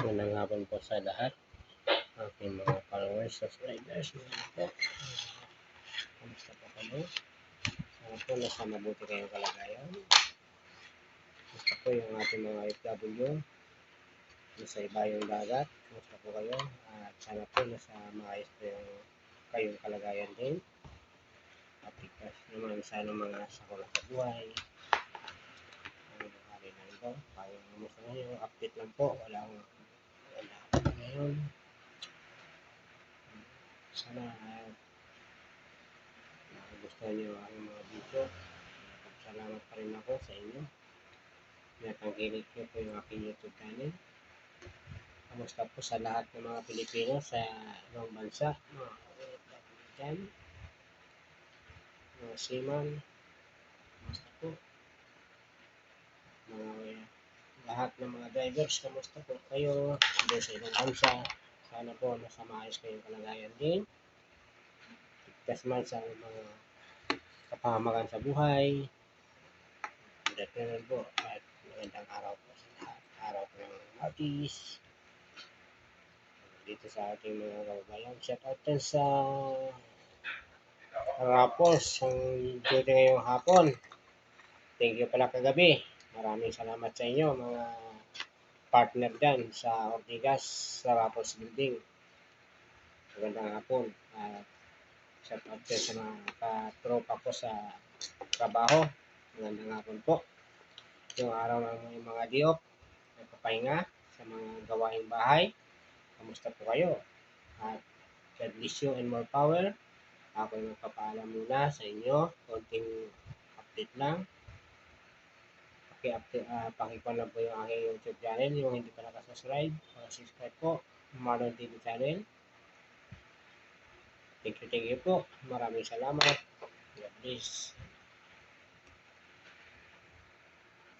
Magandang hapon po sa lahat. Aking mga followers, subscribers, mga po. Kamusta po kayo? Sana po nasa mabuti kayong kalagayan. Kamusta po yung ating mga FW? Nasa iba yung dagat. Kamusta po kayo? At sana po nasa maayos po yung kayong kalagayan din. At ikas naman sana mga sakula sa buhay. Ang hari na ito. Tayo kamusta ngayon? Update lang po. Wala akong ngayon. Sana uh, nagustuhan niyo ang mga video. Salamat pa rin ako sa inyo. Natanggilit niyo po yung aking YouTube channel. Kamusta po sa lahat ng mga Pilipino sa ibang bansa, mga dyan, mga seaman, kamusta po? Mga lahat ng mga drivers, kamusta po kayo? Hindi sa ibang bansa, sana po nasa maayos kayong kalagayan din. Ligtas man sa mga kapahamakan sa buhay. Entertainment po at magandang araw po sa lahat. Araw po ng artist. Dito sa ating mga kababayan. Shout out sa Rapos, ang duty ngayong hapon. Thank you pala kagabi. Maraming salamat sa inyo mga partner dyan sa Ortigas sa Rapos Building. Magandang hapon. At shout out din sa mga katropa ko sa trabaho. Magandang hapon po. Yung araw ng mga diop, nagpapahinga sa mga gawaing bahay. Kamusta po kayo? At God bless you and more power. Ako yung magpapaalam muna sa inyo. Konting update lang. Paki-update, uh, pakikuha lang po yung aking YouTube channel. Yung hindi pa nakasubscribe, subscribe po. Marlon TV channel. Thank you, thank you po. Maraming salamat. God bless.